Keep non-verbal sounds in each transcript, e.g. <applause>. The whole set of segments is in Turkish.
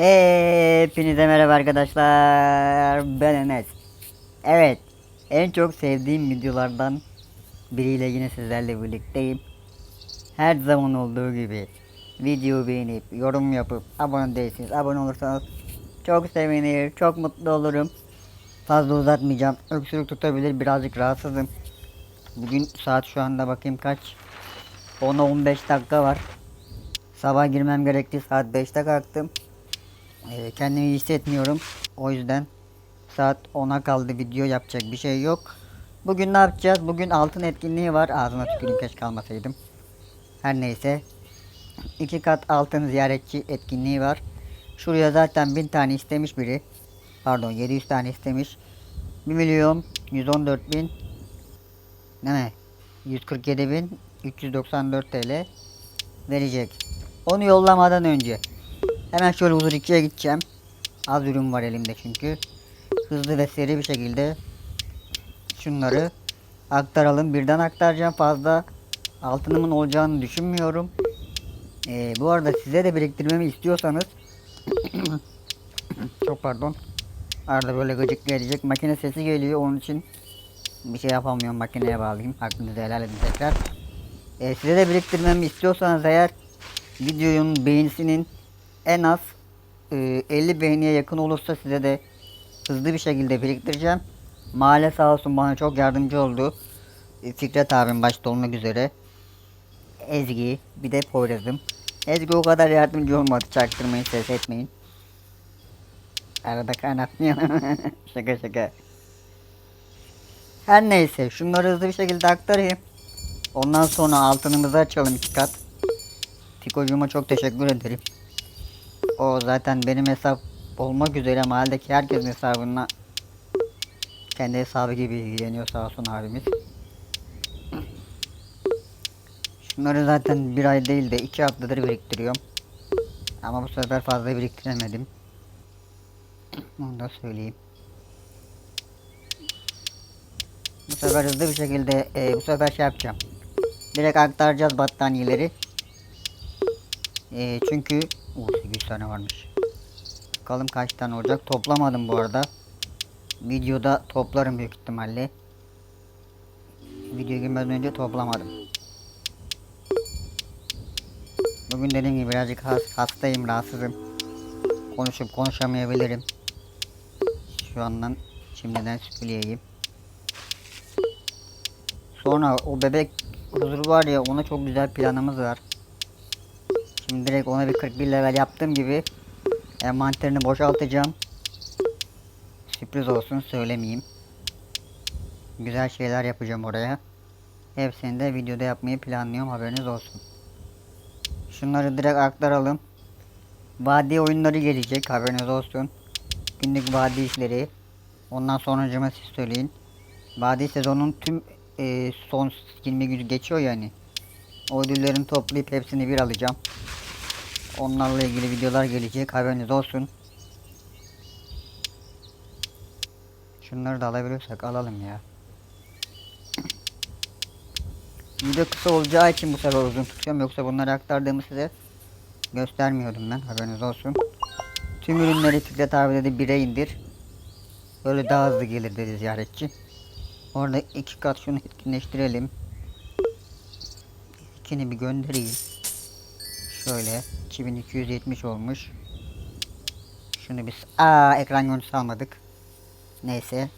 Hepinize merhaba arkadaşlar. Ben Enes. Evet, en çok sevdiğim videolardan biriyle yine sizlerle birlikteyim. Her zaman olduğu gibi video beğenip, yorum yapıp, abone değilsiniz. Abone olursanız çok sevinir, çok mutlu olurum. Fazla uzatmayacağım. Öksürük tutabilir, birazcık rahatsızım. Bugün saat şu anda bakayım kaç? 10'a 15 dakika var. Sabah girmem gerekti. Saat 5'te kalktım. Ee, kendimi iyi hissetmiyorum. O yüzden saat 10'a kaldı. Video yapacak bir şey yok. Bugün ne yapacağız? Bugün altın etkinliği var. Ağzıma tüküreyim keşke kalmasaydım. Her neyse. iki kat altın ziyaretçi etkinliği var. Şuraya zaten 1000 tane istemiş biri. Pardon 700 tane istemiş. 1 milyon 114 bin ne mi? 147 bin 394 TL verecek. Onu yollamadan önce hemen şöyle huzur 2'ye gideceğim. Az ürün var elimde çünkü. Hızlı ve seri bir şekilde şunları aktaralım. Birden aktaracağım fazla altınımın olacağını düşünmüyorum. Ee, bu arada size de biriktirmemi istiyorsanız <clears throat> çok pardon. Arada böyle gıcık gelecek. Makine sesi geliyor onun için bir şey yapamıyorum makineye bağlayayım. Hakkınızı helal edin tekrar. Ee, size de biriktirmemi istiyorsanız eğer videonun beğenisinin en az e, 50 beğeniye yakın olursa size de hızlı bir şekilde biriktireceğim. Mahalle sağ olsun bana çok yardımcı oldu. E, Fikret abim başta olmak üzere. Ezgi bir de Poyraz'ım. Ezgi o kadar yardımcı olmadı çaktırmayın ses etmeyin. Arada kaynatmayalım. <laughs> şaka şaka. Her neyse şunları hızlı bir şekilde aktarayım. Ondan sonra altınımızı açalım iki kat. Tikocuğuma çok teşekkür ederim. O zaten benim hesap olmak üzere mahalledeki herkesin hesabına kendi hesabı gibi ilgileniyor sağ olsun abimiz. Şunları zaten bir ay değil de iki haftadır biriktiriyorum. Ama bu sefer fazla biriktiremedim. Onu da söyleyeyim. Bu sefer hızlı bir şekilde e, bu sefer şey yapacağım. Direkt aktaracağız battaniyeleri. E, çünkü o 800 tane varmış. Bakalım kaç tane olacak. Toplamadım bu arada. Videoda toplarım büyük ihtimalle. Video girmeden önce toplamadım. Bugün dediğim gibi birazcık has, hastayım, rahatsızım. Konuşup konuşamayabilirim. Şu andan şimdiden söyleyeyim. Sonra o bebek huzuru var ya ona çok güzel planımız var. Direkt ona bir 41 level yaptığım gibi envanterini boşaltacağım. Sürpriz olsun söylemeyeyim. Güzel şeyler yapacağım oraya. Hepsini de videoda yapmayı planlıyorum haberiniz olsun. Şunları direkt aktaralım. Vadi oyunları gelecek haberiniz olsun. Günlük vadi işleri. Ondan sonra siz söyleyin. Vadi sezonun tüm e, son 20 günü geçiyor yani. O ödüllerini toplayıp hepsini bir alacağım. Onlarla ilgili videolar gelecek haberiniz olsun. Şunları da alabiliyorsak alalım ya. Video kısa olacağı için bu sefer uzun tutuyorum yoksa bunları aktardığımı size göstermiyordum ben haberiniz olsun. Tüm ürünleri Fikret abi dedi 1'e indir. Böyle daha hızlı gelir dedi ziyaretçi. Orada iki kat şunu etkinleştirelim. İkini bir göndereyim. Şöyle 2270 olmuş. Şunu biz aa ekran görüntüsü almadık. Neyse.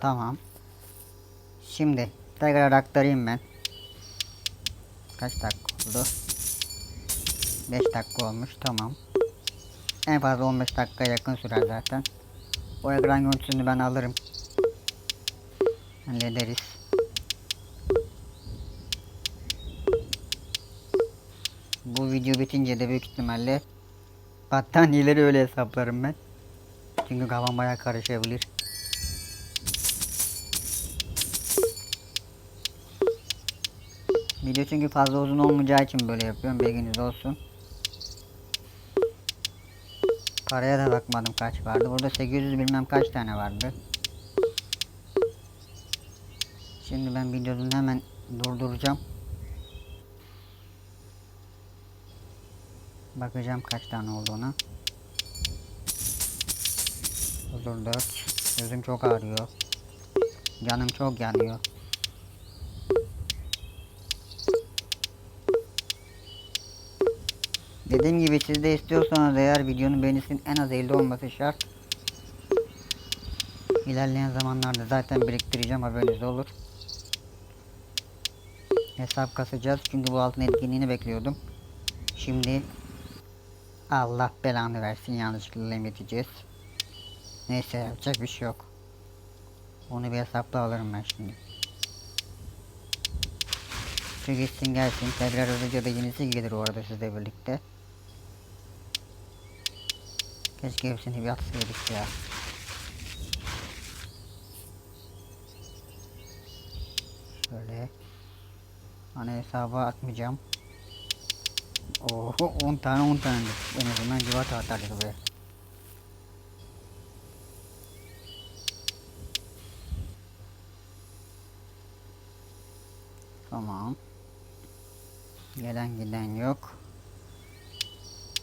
Tamam. Şimdi tekrar aktarayım ben. Kaç dakika oldu? 5 dakika olmuş tamam. En fazla 15 dakika yakın sürer zaten. O ekran görüntüsünü ben alırım. Hallederiz. Bu video bitince de büyük ihtimalle battaniyeleri öyle hesaplarım ben. Çünkü kafam bayağı karışabilir. Video çünkü fazla uzun olmayacağı için böyle yapıyorum. Bilginiz olsun. Paraya da bakmadım kaç vardı. Burada 800 bilmem kaç tane vardı. Şimdi ben videonun hemen durduracağım. Bakacağım kaç tane olduğuna. Huzur 4. Gözüm çok ağrıyor. Canım çok yanıyor. Dediğim gibi siz de istiyorsanız eğer videonun beğenisinin en az 50 olması şart. İlerleyen zamanlarda zaten biriktireceğim haberiniz olur. Hesap kasacağız çünkü bu altın etkinliğini bekliyordum. Şimdi Allah belanı versin yanlışlıkla limit Neyse yapacak bir şey yok. Onu bir hesapla alırım ben şimdi. Şu gitsin gelsin. Tekrar hızlıca da yenisi gelir o arada sizle birlikte. Keşke hepsini bir atsaydık ya. Şöyle. Ana hesaba atmayacağım. Oho 10 tane 10 tane. En azından civata atardık buraya. Tamam. Gelen giden yok.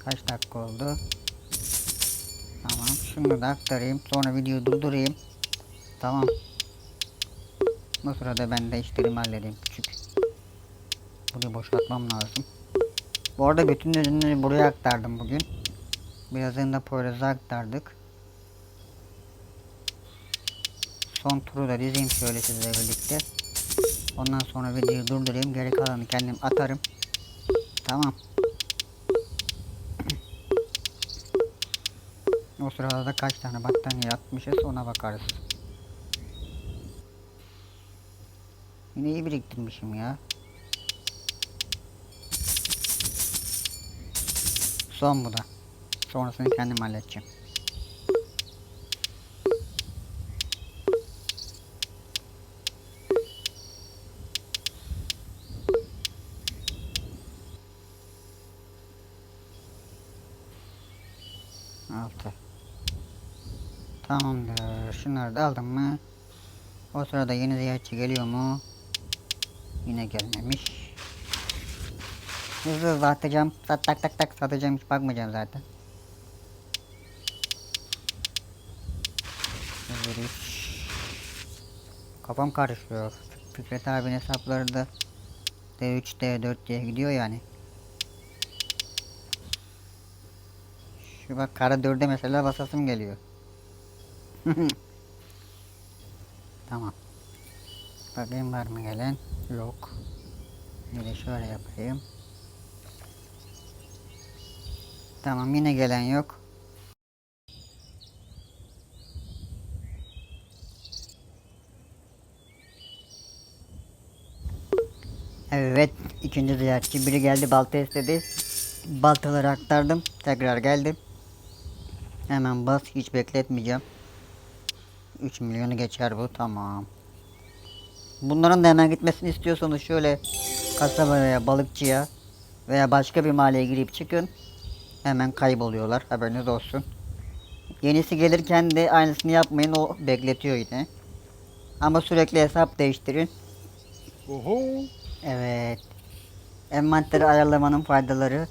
Kaç dakika oldu? Tamam. Şunu da aktarayım. Sonra videoyu durdurayım. Tamam. Bu sırada ben de işlerimi halledeyim. Küçük. Burayı boşaltmam lazım. Bu arada bütün ürünleri buraya aktardım bugün. Birazını da Poyraz'a aktardık. Son turu da dizeyim şöyle sizle birlikte. Ondan sonra videoyu durdurayım. Geri kalanı kendim atarım. Tamam. O sırada da kaç tane battaniye atmışız ona bakarız. Yine iyi biriktirmişim ya. Son bu da. Sonrasını kendim halledeceğim. Altı. Tamamdır. Şunları da aldım mı? O sırada yeni ziyaretçi geliyor mu? Yine gelmemiş. Hızlı hızlı atacağım. Sat tak tak tak satacağım. Hiç bakmayacağım zaten. Üç. Kafam karışıyor. Fikret abinin hesapları da D3, D4 diye gidiyor yani. Şu bak kara dörde mesela basasım geliyor. <laughs> tamam. Bakayım var mı gelen? Yok. Bir de şöyle yapayım. Tamam yine gelen yok. Evet ikinci ziyaretçi biri geldi balta istedi. Baltaları aktardım. Tekrar geldim. Hemen bas hiç bekletmeyeceğim. 3 milyonu geçer bu tamam. Bunların da hemen gitmesini istiyorsanız şöyle kasabaya, balıkçıya veya başka bir mahalleye girip çıkın. Hemen kayboluyorlar haberiniz olsun. Yenisi gelirken de aynısını yapmayın o bekletiyor yine. Ama sürekli hesap değiştirin. Oho. Evet. Envanteri ayarlamanın faydaları.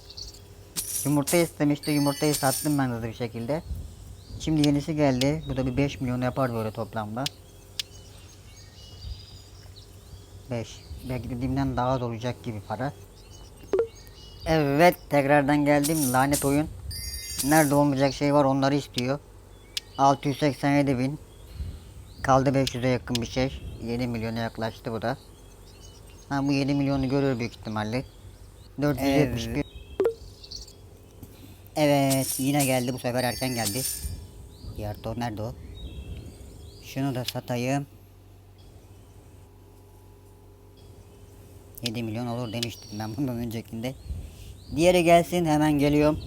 Yumurta istemişti. Yumurtayı sattım ben hızlı bir şekilde. Şimdi yenisi geldi. Bu da bir 5 milyon yapar böyle toplamda. 5. Beklediğimden daha az olacak gibi para. Evet tekrardan geldim. Lanet oyun. Nerede olmayacak şey var onları istiyor. 687 bin. Kaldı 500'e yakın bir şey. 7 milyona yaklaştı bu da. Ha bu 7 milyonu görür büyük ihtimalle. 471. Evet yine geldi bu sefer erken geldi. Diğer to nerede o? Şunu da satayım. 7 milyon olur demiştim ben bundan öncekinde. Diğeri gelsin hemen geliyorum.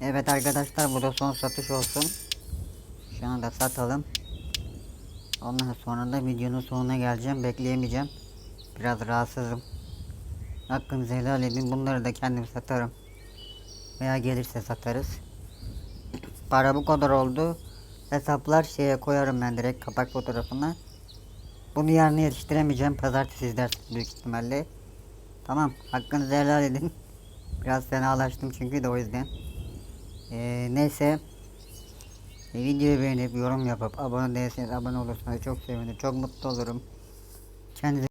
Evet arkadaşlar bu da son satış olsun. Şunu da satalım. Ondan sonra da videonun sonuna geleceğim. Bekleyemeyeceğim. Biraz rahatsızım. Hakkınızı helal edin. Bunları da kendim satarım. Veya gelirse satarız. Para bu kadar oldu. Hesaplar şeye koyarım ben direkt kapak fotoğrafına. Bunu yarın yetiştiremeyeceğim. Pazartesi izlersiniz büyük ihtimalle. Tamam hakkınızı helal edin. <laughs> Biraz fenalaştım çünkü de o yüzden. Ee, neyse. E, videoyu beğenip yorum yapıp abone değilseniz abone olursanız çok sevinirim. Çok mutlu olurum. Kendinize